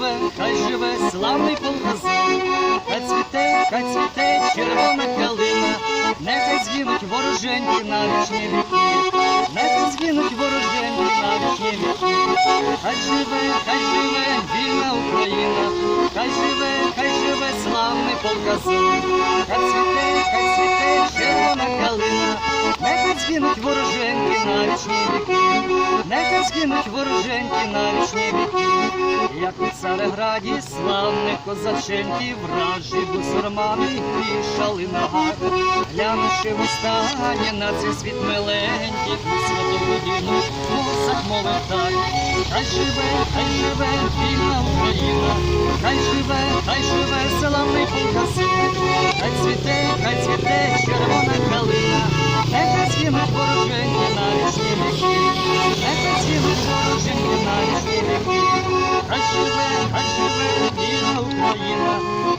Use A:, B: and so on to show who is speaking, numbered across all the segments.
A: живе, хай живе, славний полгазон, хай цвіте, хай цвіте, червона калина, нехай згинуть вороженьки на вічні віки, нехай згинуть вороженьки на вічні віки, хай живе, хай живе, вільна Україна, хай живе, хай живе, славний полгазон, хай цвіте, хай цвіте, червона калина, нехай згинуть вороженьки на вічні віки нехай згинуть вороженьки на вічні віки, як у Цареграді славних козаченьків, вражі бусурмани вішали на гар, глянувши в останнє на цей світ миленький, у святу годину мусах мовив так, хай живе, хай живе вільна Україна, хай живе, хай живе славний цвіте, хай цвіте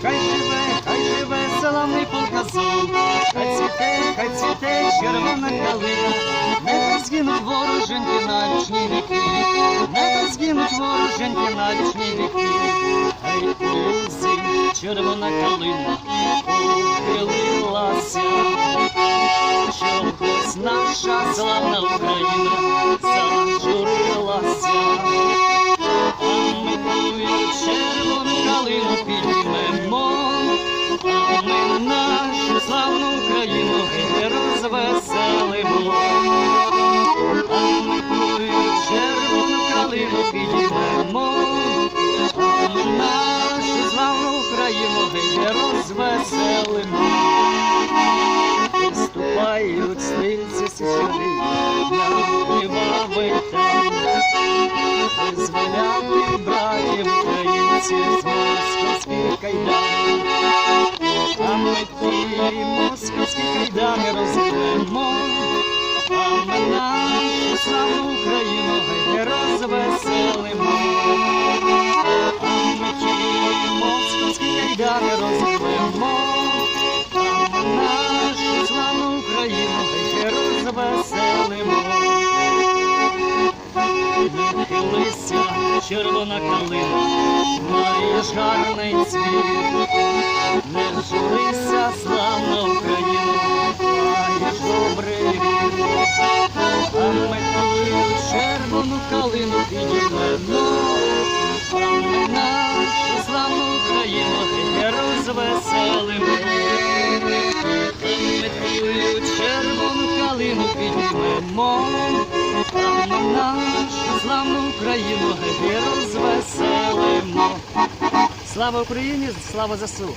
A: хай живе, хай живе славний полкасин, хай цвіте, хай цвіте червона калина, нехай згинуть вороженьки на вічні віки, нехай згинуть вороженьки на вічні віки, хай осінь червона калина. Похилилася, чогось наша славна Україна геть розвеселимо. Виступають стрільці січові, навивави там, визволяти братів українців з московських кайдан. А ми ті московські кайдани розірвемо, а ми нашу славну Україну геть розвеселимо. А ми ті Нахилися, червона калина, маєш гарний цвіт. Не журися, славна Україна, маєш добрий рід. А ми твою червону калину підіймемо, а ми нашу славну Україну розвеселимо. Ми твою червону калину підіймемо, а ми нашу славну Україну геть розвеселимо. Слава Україні, слава ЗСУ!